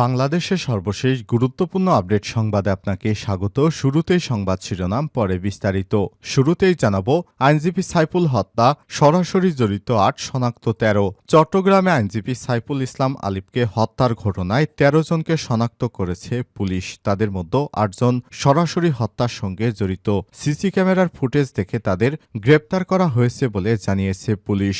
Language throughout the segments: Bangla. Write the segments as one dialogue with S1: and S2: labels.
S1: বাংলাদেশের সর্বশেষ গুরুত্বপূর্ণ আপডেট সংবাদে আপনাকে স্বাগত শুরুতেই সংবাদ শিরোনাম পরে বিস্তারিত শুরুতেই জানাব আইনজীবী সাইফুল হত্যা সরাসরি জড়িত আট শনাক্ত তেরো চট্টগ্রামে আইনজীবী সাইফুল ইসলাম আলিফকে হত্যার ঘটনায় তেরো জনকে শনাক্ত করেছে পুলিশ তাদের মধ্যে আটজন সরাসরি হত্যার সঙ্গে জড়িত সিসি ক্যামেরার ফুটেজ দেখে তাদের গ্রেপ্তার করা হয়েছে বলে জানিয়েছে পুলিশ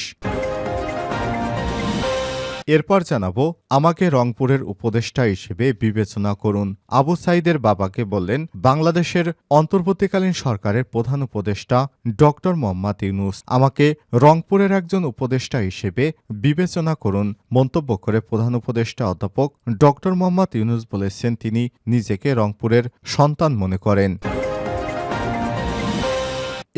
S1: এরপর জানাবো আমাকে রংপুরের উপদেষ্টা হিসেবে বিবেচনা করুন আবু সাইদের বাবাকে বললেন বাংলাদেশের অন্তর্বর্তীকালীন সরকারের প্রধান উপদেষ্টা ডক্টর মোহাম্মদ ইউনুস আমাকে রংপুরের একজন উপদেষ্টা হিসেবে বিবেচনা করুন মন্তব্য করে প্রধান উপদেষ্টা অধ্যাপক ডক্টর মোহাম্মদ ইউনুস বলেছেন তিনি নিজেকে রংপুরের সন্তান মনে করেন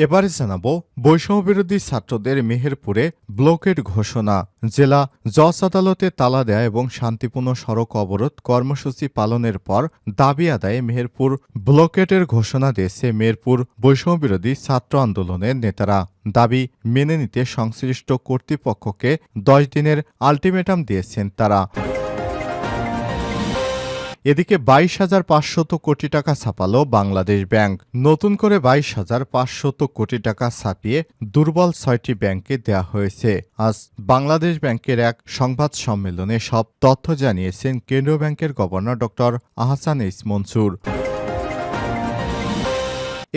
S1: এবারে জানাব বৈষম্যবিরোধী ছাত্রদের মেহেরপুরে ব্লকের ঘোষণা জেলা জজ আদালতে তালা দেয়া এবং শান্তিপূর্ণ সড়ক অবরোধ কর্মসূচি পালনের পর দাবি আদায়ে মেহেরপুর ব্লকেটের ঘোষণা দিয়েছে মেহেরপুর বৈষম্যবিরোধী ছাত্র আন্দোলনের নেতারা দাবি মেনে নিতে সংশ্লিষ্ট কর্তৃপক্ষকে দশ দিনের আলটিমেটাম দিয়েছেন তারা এদিকে বাইশ হাজার পাঁচশত কোটি টাকা ছাপালো বাংলাদেশ ব্যাংক নতুন করে বাইশ হাজার পাঁচশত কোটি টাকা ছাপিয়ে দুর্বল ছয়টি ব্যাংকে দেয়া হয়েছে আজ বাংলাদেশ ব্যাংকের এক সংবাদ সম্মেলনে সব তথ্য জানিয়েছেন কেন্দ্রীয় ব্যাংকের গভর্নর ড আহসান ইস মনসুর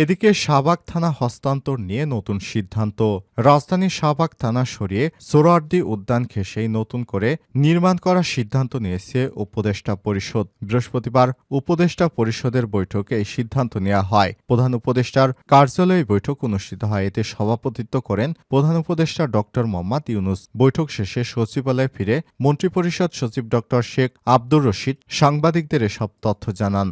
S1: এদিকে শাহবাগ থানা হস্তান্তর নিয়ে নতুন সিদ্ধান্ত রাজধানীর শাহবাগ থানা সরিয়ে সোরার্দি উদ্যান ঘেসেই নতুন করে নির্মাণ করার সিদ্ধান্ত নিয়েছে উপদেষ্টা পরিষদ বৃহস্পতিবার উপদেষ্টা পরিষদের বৈঠকে এই সিদ্ধান্ত নেওয়া হয় প্রধান উপদেষ্টার কার্যালয়ে বৈঠক অনুষ্ঠিত হয় এতে সভাপতিত্ব করেন প্রধান উপদেষ্টা ড মোহাম্মদ ইউনুস বৈঠক শেষে সচিবালয়ে ফিরে মন্ত্রিপরিষদ সচিব ড শেখ আব্দুর রশিদ সাংবাদিকদের এসব তথ্য জানান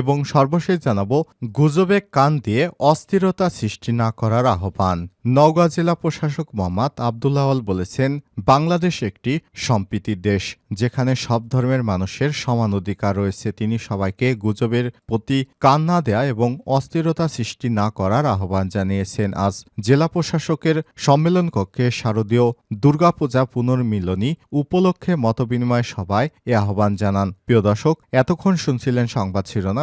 S1: এবং সর্বশেষ জানাব গুজবে কান দিয়ে অস্থিরতা সৃষ্টি না করার আহ্বান নওগাঁ জেলা প্রশাসক মোহাম্মদ আবদুল্লাহল বলেছেন বাংলাদেশ একটি সম্প্রীতির দেশ যেখানে সব ধর্মের মানুষের সমান অধিকার রয়েছে তিনি সবাইকে গুজবের প্রতি কান না দেয়া এবং অস্থিরতা সৃষ্টি না করার আহ্বান জানিয়েছেন আজ জেলা প্রশাসকের সম্মেলন কক্ষে শারদীয় দুর্গাপূজা পুনর্মিলনী উপলক্ষে মতবিনিময় সভায় এ আহ্বান জানান প্রিয় দর্শক এতক্ষণ শুনছিলেন সংবাদ শিরোনাম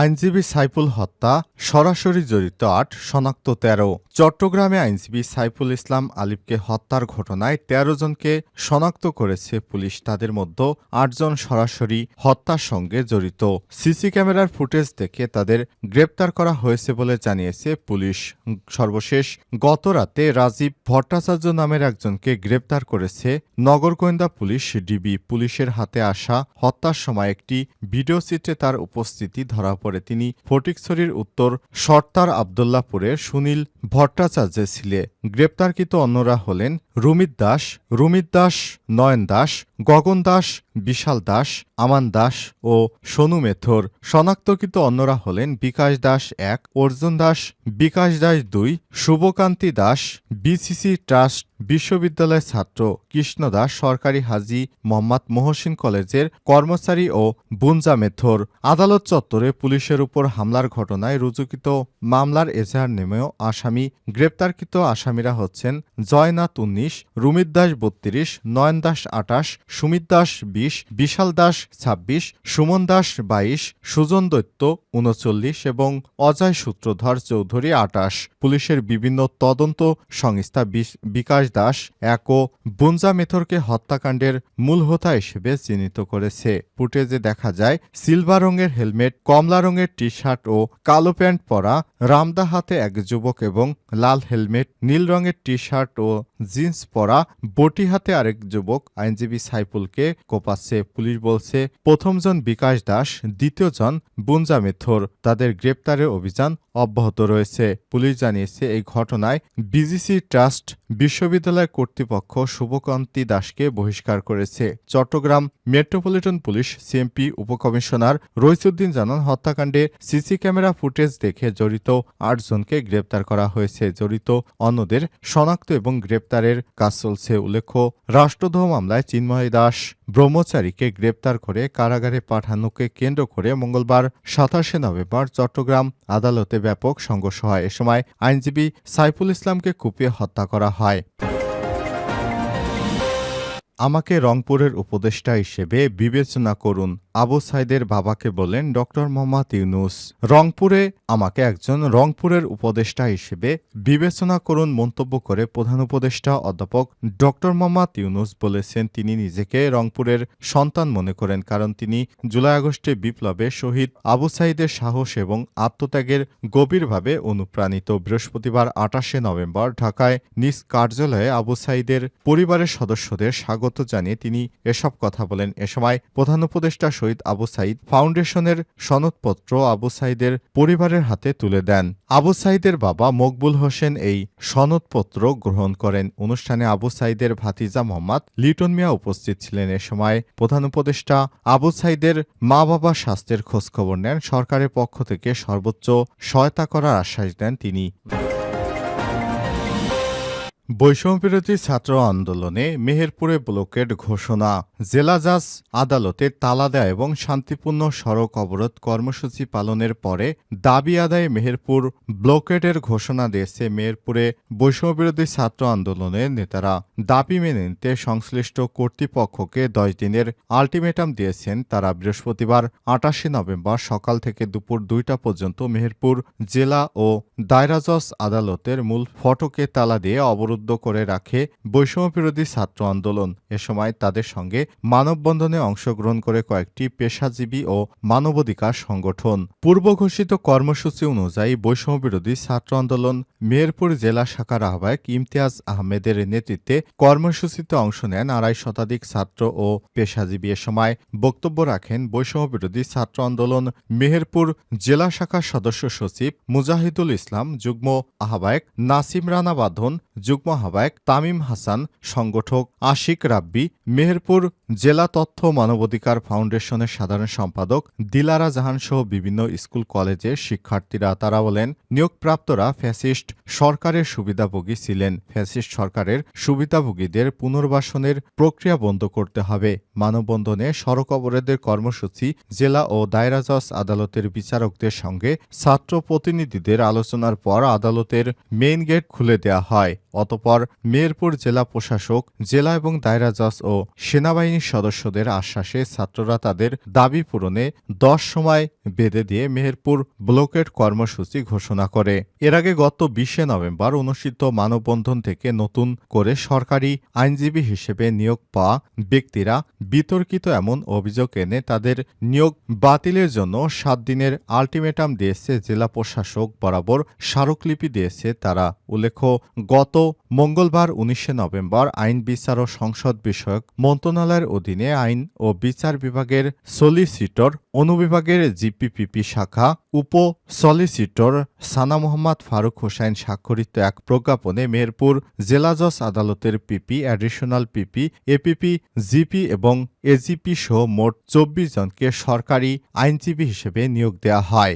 S1: আইনজীবী সাইফুল হত্যা সরাসরি জড়িত আট শনাক্ত তেরো চট্টগ্রামে আইনজীবী সাইফুল ইসলাম আলিফকে হত্যার ঘটনায় ১৩ জনকে শনাক্ত করেছে পুলিশ তাদের মধ্যে আটজন সরাসরি হত্যার সঙ্গে জড়িত সিসি ক্যামেরার ফুটেজ দেখে তাদের গ্রেপ্তার করা হয়েছে বলে জানিয়েছে পুলিশ সর্বশেষ গত রাতে রাজীব ভট্টাচার্য নামের একজনকে গ্রেপ্তার করেছে নগর গোয়েন্দা পুলিশ ডিবি পুলিশের হাতে আসা হত্যার সময় একটি ভিডিও চিত্রে তার উপস্থিতি ধরা পরে তিনি ফটিকছড়ির উত্তর সর্তার আবদুল্লাপুরে সুনীল ভট্টাচার্যের ছিলে গ্রেপ্তারকৃত অন্যরা হলেন রুমিত দাস রুমিত দাস নয়ন দাস গগন দাস বিশাল দাস আমান দাস ও সোনু মেথর শনাক্তকৃত অন্যরা হলেন বিকাশ দাস এক অর্জুন দাস বিকাশ দাস দুই শুভকান্তি দাস বিসিসি ট্রাস্ট বিশ্ববিদ্যালয়ের ছাত্র কৃষ্ণ দাস সরকারি হাজি মোহাম্মদ মোহসিন কলেজের কর্মচারী ও বুঞ্জা মেথর আদালত চত্বরে পুলিশের উপর হামলার ঘটনায় রুজুকৃত মামলার এজাহার নেমেও আসা আসামি গ্রেপ্তারকৃত আসামিরা হচ্ছেন জয়নাথ উনিশ রুমিত দাস বত্রিশ নয়ন দাস আটাশ সুমিত দাস বিশ বিশাল দাস ছাব্বিশ সুমন দাস বাইশ সুজন দৈত্য উনচল্লিশ এবং অজয় সূত্রধর চৌধুরী আটাশ পুলিশের বিভিন্ন তদন্ত সংস্থা বিকাশ দাস এক ও বুঞ্জা মেথরকে হত্যাকাণ্ডের মূল হোতা হিসেবে চিহ্নিত করেছে ফুটেজে দেখা যায় সিলভার রঙের হেলমেট কমলা রঙের টি শার্ট ও কালো প্যান্ট পরা রামদা হাতে এক যুবক এবং এবং লাল হেলমেট নীল রঙের টি শার্ট ও জিন্স পরা বটি হাতে আরেক যুবক আইনজীবী সাইফুলকে কোপাচ্ছে পুলিশ বলছে প্রথমজন বিকাশ দাস দ্বিতীয়জন বুঞ্জা মেথর তাদের গ্রেপ্তারের অভিযান অব্যাহত রয়েছে পুলিশ জানিয়েছে এই ঘটনায় বিজিসি ট্রাস্ট বিশ্ববিদ্যালয় কর্তৃপক্ষ শুভকান্তি দাসকে বহিষ্কার করেছে চট্টগ্রাম মেট্রোপলিটন পুলিশ সিএমপি উপকমিশনার রইসুদ্দিন জানান হত্যাকাণ্ডে সিসি ক্যামেরা ফুটেজ দেখে জড়িত আটজনকে গ্রেপ্তার করা হয়েছে জড়িত অন্যদের শনাক্ত এবং গ্রেপ্তারের কাজ চলছে উল্লেখ্য রাষ্ট্রদ্রোহ মামলায় চিন্ময় দাস ব্রহ্মচারীকে গ্রেপ্তার করে কারাগারে পাঠানোকে কেন্দ্র করে মঙ্গলবার সাতাশে নভেম্বর চট্টগ্রাম আদালতে ব্যাপক সংঘর্ষ হয় এ সময় আইনজীবী সাইফুল ইসলামকে কুপিয়ে হত্যা করা হয় আমাকে রংপুরের উপদেষ্টা হিসেবে বিবেচনা করুন আবু সাইদের বাবাকে বলেন ডক্টর মোহাম্মদ ইউনুস রংপুরে আমাকে একজন রংপুরের উপদেষ্টা হিসেবে বিবেচনা করুন মন্তব্য করে প্রধান উপদেষ্টা অধ্যাপক ডক্টর মোহাম্মদ ইউনুস বলেছেন তিনি নিজেকে রংপুরের সন্তান মনে করেন কারণ তিনি জুলাই আগস্টে বিপ্লবে শহীদ আবু সাইদের সাহস এবং আত্মত্যাগের গভীরভাবে অনুপ্রাণিত বৃহস্পতিবার আটাশে নভেম্বর ঢাকায় নিজ কার্যালয়ে আবু সাইদের পরিবারের সদস্যদের স্বাগত স্বাগত জানিয়ে তিনি এসব কথা বলেন এ সময় প্রধান উপদেষ্টা শহীদ আবু সাঈদ ফাউন্ডেশনের সনদপত্র আবু সাঈদের পরিবারের হাতে তুলে দেন আবু সাঈদের বাবা মকবুল হোসেন এই সনদপত্র গ্রহণ করেন অনুষ্ঠানে আবু সাঈদের ভাতিজা মোহাম্মদ লিটন মিয়া উপস্থিত ছিলেন এ সময় প্রধান উপদেষ্টা আবু সাঈদের মা বাবা স্বাস্থ্যের খোঁজখবর নেন সরকারের পক্ষ থেকে সর্বোচ্চ সহায়তা করার আশ্বাস দেন তিনি বৈষম্যবিরোধী ছাত্র আন্দোলনে মেহেরপুরে ব্লকেট ঘোষণা জেলা জাজ আদালতে তালা দেয় এবং শান্তিপূর্ণ সড়ক অবরোধ কর্মসূচি পালনের পরে দাবি আদায়ে মেহেরপুর ব্লকেটের ঘোষণা দিয়েছে মেহেরপুরে বৈষম্যবিরোধী ছাত্র আন্দোলনের নেতারা দাবি মেনে নিতে সংশ্লিষ্ট কর্তৃপক্ষকে দশ দিনের আলটিমেটাম দিয়েছেন তারা বৃহস্পতিবার আটাশে নভেম্বর সকাল থেকে দুপুর দুইটা পর্যন্ত মেহেরপুর জেলা ও দায়রাজস আদালতের মূল ফটকে তালা দিয়ে অবরোধ উদ্বুদ্ধ করে রাখে বৈষম্যবিরোধী ছাত্র আন্দোলন এ সময় তাদের সঙ্গে মানববন্ধনে অংশগ্রহণ করে কয়েকটি পেশাজীবী ও মানবাধিকার সংগঠন পূর্ব ঘোষিত কর্মসূচি অনুযায়ী বৈষম্যবিরোধী ছাত্র আন্দোলন মেহেরপুর জেলা শাখার আহ্বায়ক ইমতিয়াজ আহমেদের নেতৃত্বে কর্মসূচিতে অংশ নেন আড়াই শতাধিক ছাত্র ও পেশাজীবী এ সময় বক্তব্য রাখেন বৈষম্যবিরোধী ছাত্র আন্দোলন মেহেরপুর জেলা শাখার সদস্য সচিব মুজাহিদুল ইসলাম যুগ্ম আহ্বায়ক নাসিম রানা বাঁধন যুগ্ম আহ্বায়ক তামিম হাসান সংগঠক আশিক রাব্বি মেহেরপুর জেলা তথ্য মানবাধিকার ফাউন্ডেশনের সাধারণ সম্পাদক দিলারা জাহান সহ বিভিন্ন স্কুল কলেজের শিক্ষার্থীরা তারা বলেন নিয়োগপ্রাপ্তরা ফ্যাসিস্ট সরকারের সুবিধাভোগী ছিলেন ফ্যাসিস্ট সরকারের সুবিধাভোগীদের পুনর্বাসনের প্রক্রিয়া বন্ধ করতে হবে মানববন্ধনে সড়ক অবরোধের কর্মসূচি জেলা ও দায়রা জজ আদালতের বিচারকদের সঙ্গে ছাত্র প্রতিনিধিদের আলোচনার পর আদালতের মেইন গেট খুলে দেয়া হয় অতপর মেহেরপুর জেলা প্রশাসক জেলা এবং দায়রা জজ ও সেনাবাহিনীর সদস্যদের আশ্বাসে ছাত্ররা তাদের দাবি পূরণে দশ সময় বেঁধে দিয়ে মেহেরপুর ব্লকেট কর্মসূচি ঘোষণা করে এর আগে গত বিশে নভেম্বর অনুষ্ঠিত মানববন্ধন থেকে নতুন করে সরকারি আইনজীবী হিসেবে নিয়োগ পাওয়া ব্যক্তিরা বিতর্কিত এমন অভিযোগ এনে তাদের নিয়োগ বাতিলের জন্য সাত দিনের আলটিমেটাম দিয়েছে জেলা প্রশাসক বরাবর স্মারকলিপি দিয়েছে তারা উল্লেখ গত মঙ্গলবার উনিশে নভেম্বর আইন বিচার ও সংসদ বিষয়ক মন্ত্রণালয়ের অধীনে আইন ও বিচার বিভাগের সলিসিটর অনুবিভাগের জিপিপিপি শাখা উপ সলিসিটর সানা মোহাম্মদ ফারুক হোসাইন স্বাক্ষরিত এক প্রজ্ঞাপনে মেহেরপুর জেলা জজ আদালতের PP additional PP APP GP এবং এজিপি সহ মোট চব্বিশ জনকে সরকারি আইনজীবী হিসেবে নিয়োগ দেওয়া হয়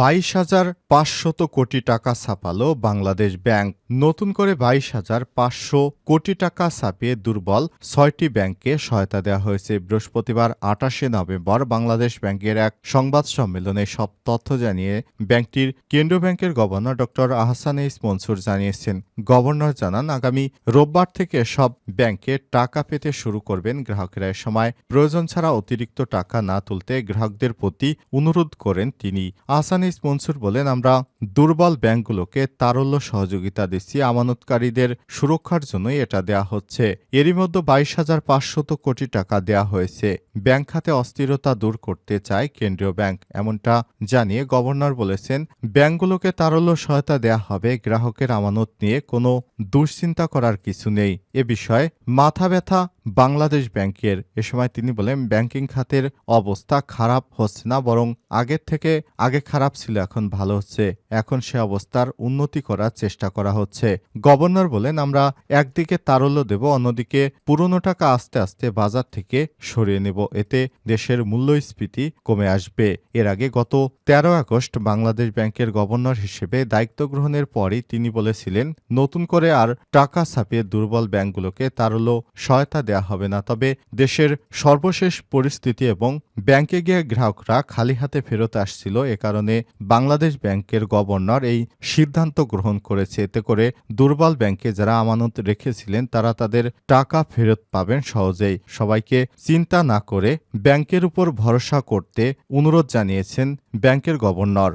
S1: বাইশ হাজার পাঁচশত কোটি টাকা ছাপালো বাংলাদেশ ব্যাংক নতুন করে বাইশ হাজার পাঁচশো কোটি টাকা ছাপিয়ে দুর্বল ছয়টি ব্যাংককে সহায়তা দেওয়া হয়েছে বৃহস্পতিবার আটাশে নভেম্বর বাংলাদেশ ব্যাংকের এক সংবাদ সম্মেলনে সব তথ্য জানিয়ে ব্যাংকটির কেন্দ্রীয় ব্যাংকের গভর্নর ডক্টর আহসান ইস মনসুর জানিয়েছেন গভর্নর জানান আগামী রোববার থেকে সব ব্যাংকে টাকা পেতে শুরু করবেন গ্রাহকেরা এ সময় প্রয়োজন ছাড়া অতিরিক্ত টাকা না তুলতে গ্রাহকদের প্রতি অনুরোধ করেন তিনি আহসান ইস মনসুর বলেন আমরা দুর্বল ব্যাংকগুলোকে তারল্য সহযোগিতা বাংলাদেশি আমানতকারীদের সুরক্ষার জন্যই এটা দেয়া হচ্ছে এরই মধ্যে বাইশ হাজার পাঁচশত কোটি টাকা দেয়া হয়েছে ব্যাংক খাতে অস্থিরতা দূর করতে চায় কেন্দ্রীয় ব্যাংক এমনটা জানিয়ে গভর্নর বলেছেন ব্যাংকগুলোকে তারল্য সহায়তা দেয়া হবে গ্রাহকের আমানত নিয়ে কোনো দুশ্চিন্তা করার কিছু নেই এ বিষয়ে মাথা ব্যথা বাংলাদেশ ব্যাংকের এ সময় তিনি বলেন ব্যাংকিং খাতের অবস্থা খারাপ হচ্ছে না বরং আগের থেকে আগে খারাপ ছিল এখন ভালো হচ্ছে এখন সে অবস্থার উন্নতি করার চেষ্টা করা হচ্ছে গভর্নর বলেন আমরা একদিকে তারল্য দেব অন্যদিকে পুরনো টাকা আস্তে আস্তে বাজার থেকে সরিয়ে নেব এতে দেশের মূল্যস্ফীতি কমে আসবে এর আগে গত তেরো আগস্ট বাংলাদেশ ব্যাংকের গভর্নর হিসেবে দায়িত্ব গ্রহণের পরই তিনি বলেছিলেন নতুন করে আর টাকা ছাপিয়ে দুর্বল ব্যাংকগুলোকে তারল্য সহায়তা দেওয়া দেয়া হবে না তবে দেশের সর্বশেষ পরিস্থিতি এবং ব্যাংকে গিয়ে গ্রাহকরা খালি হাতে ফেরত আসছিল এ কারণে বাংলাদেশ ব্যাংকের গভর্নর এই সিদ্ধান্ত গ্রহণ করেছে এতে করে দুর্বল ব্যাংকে যারা আমানত রেখেছিলেন তারা তাদের টাকা ফেরত পাবেন সহজেই সবাইকে চিন্তা না করে ব্যাংকের উপর ভরসা করতে অনুরোধ জানিয়েছেন ব্যাংকের গভর্নর